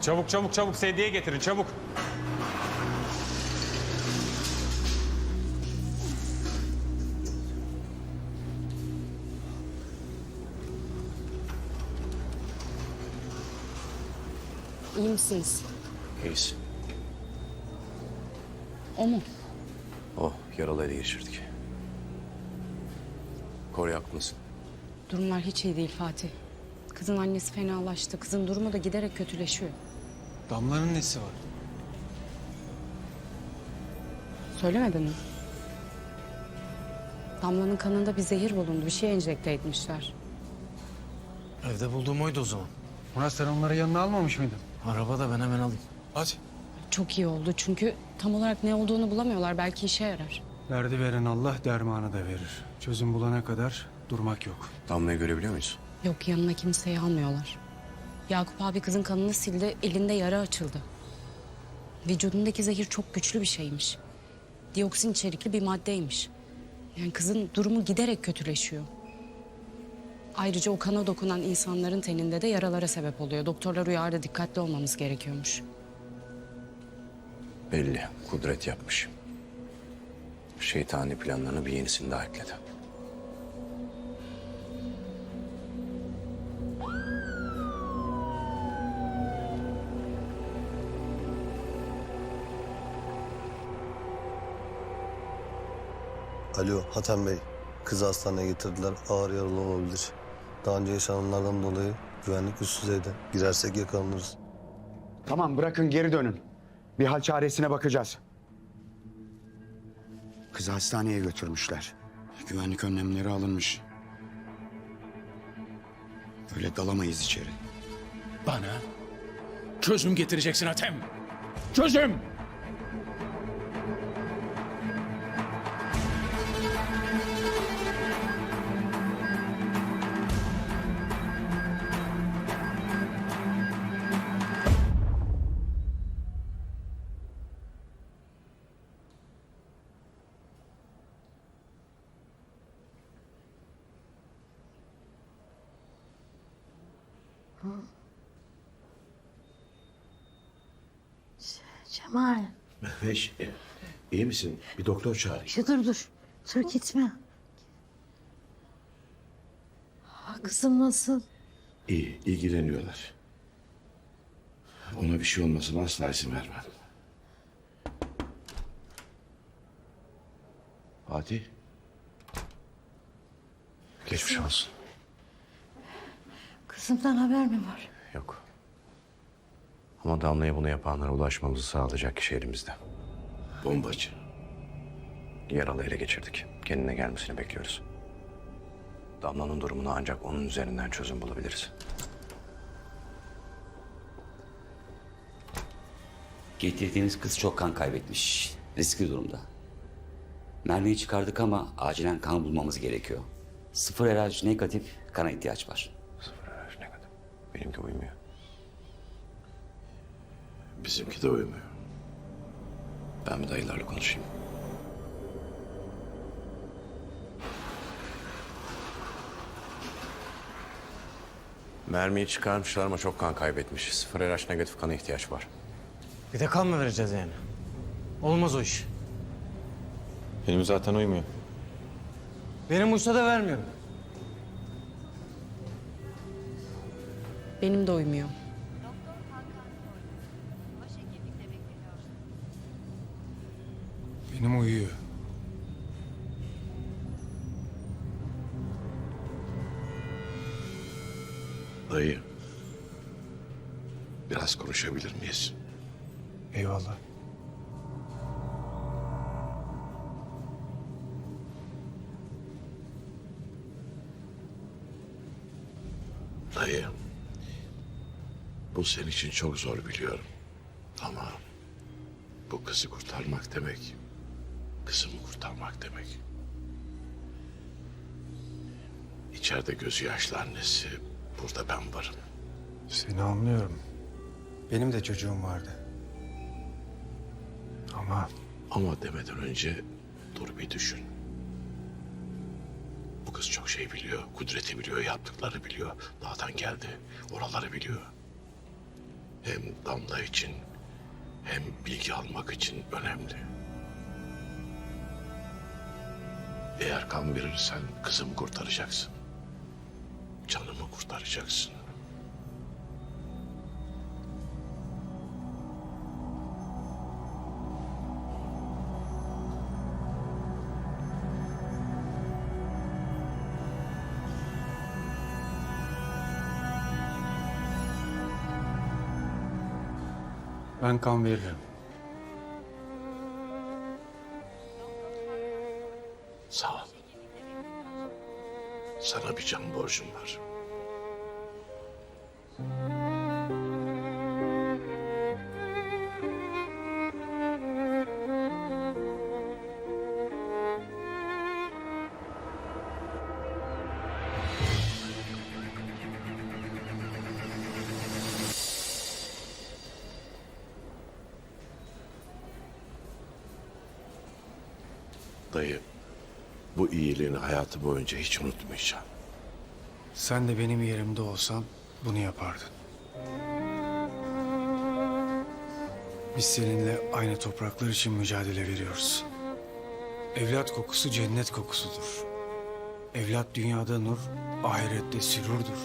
Çabuk çabuk çabuk sedye getirin çabuk. İyi misiniz? İyiyiz. O mu? Oh, yaralı ele geçirdik. Kore haklısın. Durumlar hiç iyi değil Fatih. Kızın annesi fenalaştı. Kızın durumu da giderek kötüleşiyor. Damla'nın nesi var? Söylemedin mi? Damla'nın kanında bir zehir bulundu. Bir şey enjekte etmişler. Evde bulduğum oydu o zaman. Murat sen onları yanına almamış mıydın? Arabada ben hemen alayım. Hadi. Çok iyi oldu çünkü tam olarak ne olduğunu bulamıyorlar. Belki işe yarar. Derdi veren Allah dermanı da verir. Çözüm bulana kadar durmak yok. Damla'yı görebiliyor muyuz? Yok yanına kimseyi almıyorlar. Yakup abi kızın kanını sildi. Elinde yara açıldı. Vücudundaki zehir çok güçlü bir şeymiş. Dioksin içerikli bir maddeymiş. Yani kızın durumu giderek kötüleşiyor. Ayrıca o kana dokunan insanların teninde de yaralara sebep oluyor. Doktorlar uyardı dikkatli olmamız gerekiyormuş. Belli. Kudret yapmış. Şeytani planlarını bir yenisini daha ekledi. Alo Hatem Bey. Kızı hastaneye getirdiler. Ağır yaralı olabilir. Daha önce yaşananlardan dolayı güvenlik üst düzeyde. Girersek yakalanırız. Tamam bırakın geri dönün. Bir hal çaresine bakacağız. Kızı hastaneye götürmüşler. Güvenlik önlemleri alınmış. Öyle dalamayız içeri. Bana çözüm getireceksin Hatem. Çözüm! Cemal. Mehveş, iyi misin? Bir doktor çağırayım. Şu dur dur. Dur gitme. Ha, Kızım nasıl? İyi, ilgileniyorlar. Ona bir şey olmasına asla izin vermem. Fatih. Geçmiş olsun. Kızımdan haber mi var? Yok. Ama Damla'ya bunu yapanlara ulaşmamızı sağlayacak kişi elimizde. Bombacı. Yaralı ele geçirdik. Kendine gelmesini bekliyoruz. Damla'nın durumunu ancak onun üzerinden çözüm bulabiliriz. Getirdiğiniz kız çok kan kaybetmiş. Riskli durumda. Mermiyi çıkardık ama acilen kan bulmamız gerekiyor. Sıfır RH negatif kana ihtiyaç var. Benimki uymuyor. Bizimki de uymuyor. Ben bir dayılarla konuşayım. Mermiyi çıkarmışlar ama çok kan kaybetmiş. Sıfır RH negatif kana ihtiyaç var. Bir de kan mı vereceğiz yani? Olmaz o iş. Benim zaten uymuyor. Benim uysa da vermiyorum. Benim de uymuyor. Benim uyuyor. Dayı. Biraz konuşabilir miyiz? Eyvallah. Dayı. Bu senin için çok zor biliyorum. Ama bu kızı kurtarmak demek. Kızımı kurtarmak demek. İçeride gözü yaşlı annesi. Burada ben varım. Seni anlıyorum. Benim de çocuğum vardı. Ama Ama demeden önce dur bir düşün. Bu kız çok şey biliyor. Kudreti biliyor, yaptıkları biliyor. Dağdan geldi. Oraları biliyor. Hem Damla için hem bilgi almak için önemli. Eğer kan verirsen kızımı kurtaracaksın. Canımı kurtaracaksın. Ben kan veririm. Sağ ol. Sana bir can borcum var. Dayı, bu iyiliğini hayatı boyunca hiç unutmayacağım. Sen de benim yerimde olsan bunu yapardın. Biz seninle aynı topraklar için mücadele veriyoruz. Evlat kokusu cennet kokusudur. Evlat dünyada nur, ahirette sürurdur.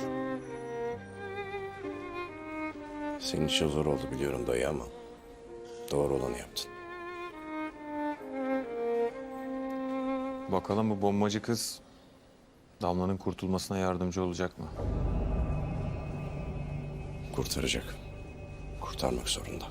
Senin için zor oldu biliyorum dayı ama doğru olanı yaptın. Bakalım bu bombacı kız Damla'nın kurtulmasına yardımcı olacak mı? Kurtaracak. Kurtarmak zorunda.